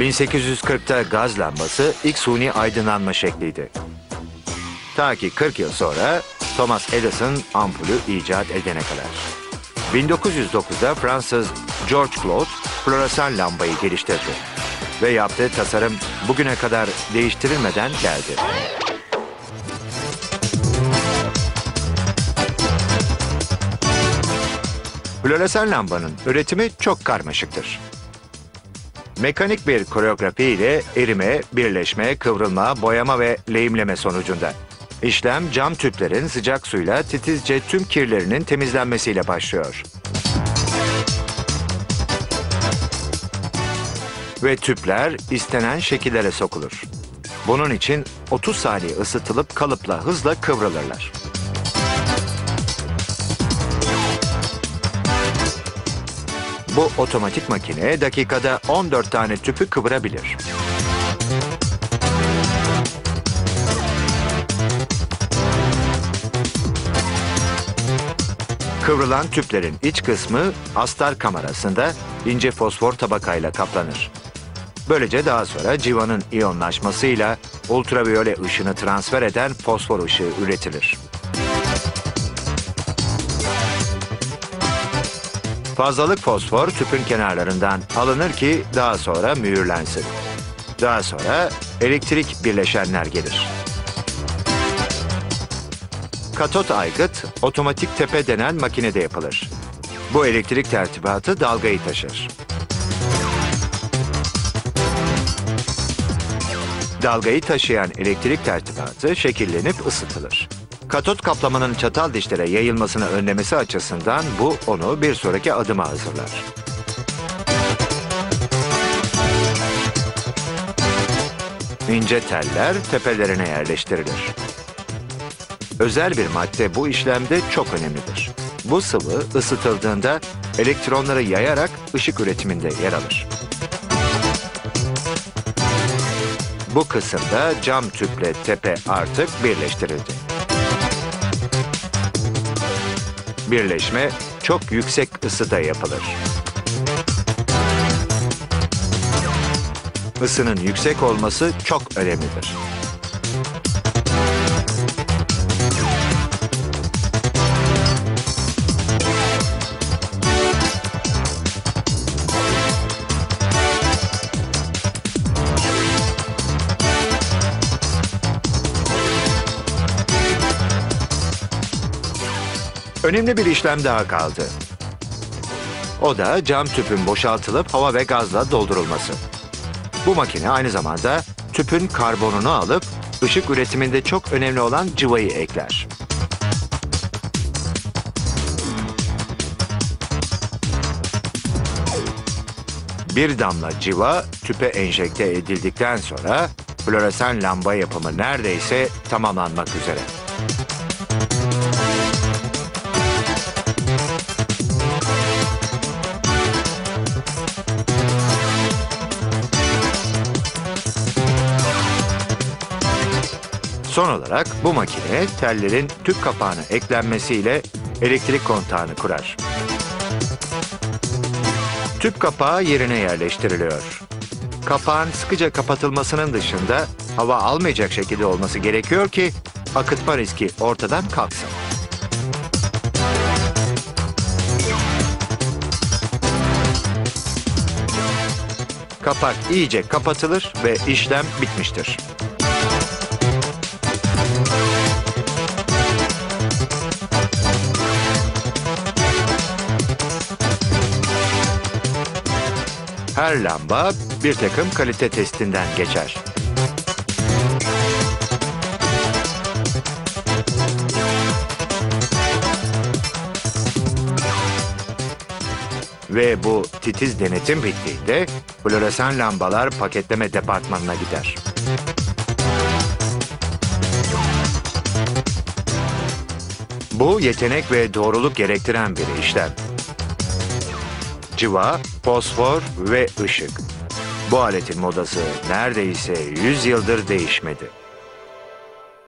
1840'ta gaz lambası ilk suni aydınlanma şekliydi. Ta ki 40 yıl sonra Thomas Edison ampulü icat edene kadar. 1909'da Fransız George Claude floresan lambayı geliştirdi. Ve yaptığı tasarım bugüne kadar değiştirilmeden geldi. Floresan lambanın üretimi çok karmaşıktır. Mekanik bir koreografi ile erime, birleşme, kıvrılma, boyama ve lehimleme sonucunda. İşlem cam tüplerin sıcak suyla titizce tüm kirlerinin temizlenmesiyle başlıyor. Ve tüpler istenen şekillere sokulur. Bunun için 30 saniye ısıtılıp kalıpla hızla kıvrılırlar. Bu otomatik makine dakikada 14 tane tüpü kıvırabilir. Kıvrılan tüplerin iç kısmı astar kamerasında ince fosfor tabakayla kaplanır. Böylece daha sonra civanın iyonlaşmasıyla ultraviyole ışını transfer eden fosfor ışığı üretilir. Fazlalık fosfor tüpün kenarlarından alınır ki daha sonra mühürlensin. Daha sonra elektrik birleşenler gelir. Katot aygıt otomatik tepe denen makinede yapılır. Bu elektrik tertibatı dalgayı taşır. Dalgayı taşıyan elektrik tertibatı şekillenip ısıtılır. Katot kaplamanın çatal dişlere yayılmasını önlemesi açısından bu onu bir sonraki adıma hazırlar. İnce teller tepelerine yerleştirilir. Özel bir madde bu işlemde çok önemlidir. Bu sıvı ısıtıldığında elektronları yayarak ışık üretiminde yer alır. Bu kısımda cam tüple tepe artık birleştirildi. Birleşme çok yüksek ısıda yapılır. Isının yüksek olması çok önemlidir. Önemli bir işlem daha kaldı. O da cam tüpün boşaltılıp hava ve gazla doldurulması. Bu makine aynı zamanda tüpün karbonunu alıp ışık üretiminde çok önemli olan cıvayı ekler. Bir damla civa tüpe enjekte edildikten sonra floresan lamba yapımı neredeyse tamamlanmak üzere. Son olarak bu makine tellerin tüp kapağına eklenmesiyle elektrik kontağını kurar. Tüp kapağı yerine yerleştiriliyor. Kapağın sıkıca kapatılmasının dışında hava almayacak şekilde olması gerekiyor ki akıtma riski ortadan kalksın. Kapak iyice kapatılır ve işlem bitmiştir. Her lamba bir takım kalite testinden geçer. Ve bu titiz denetim bittiğinde floresan lambalar paketleme departmanına gider. Bu yetenek ve doğruluk gerektiren bir işlem. Civa, fosfor ve ışık. Bu aletin modası neredeyse 100 yıldır değişmedi.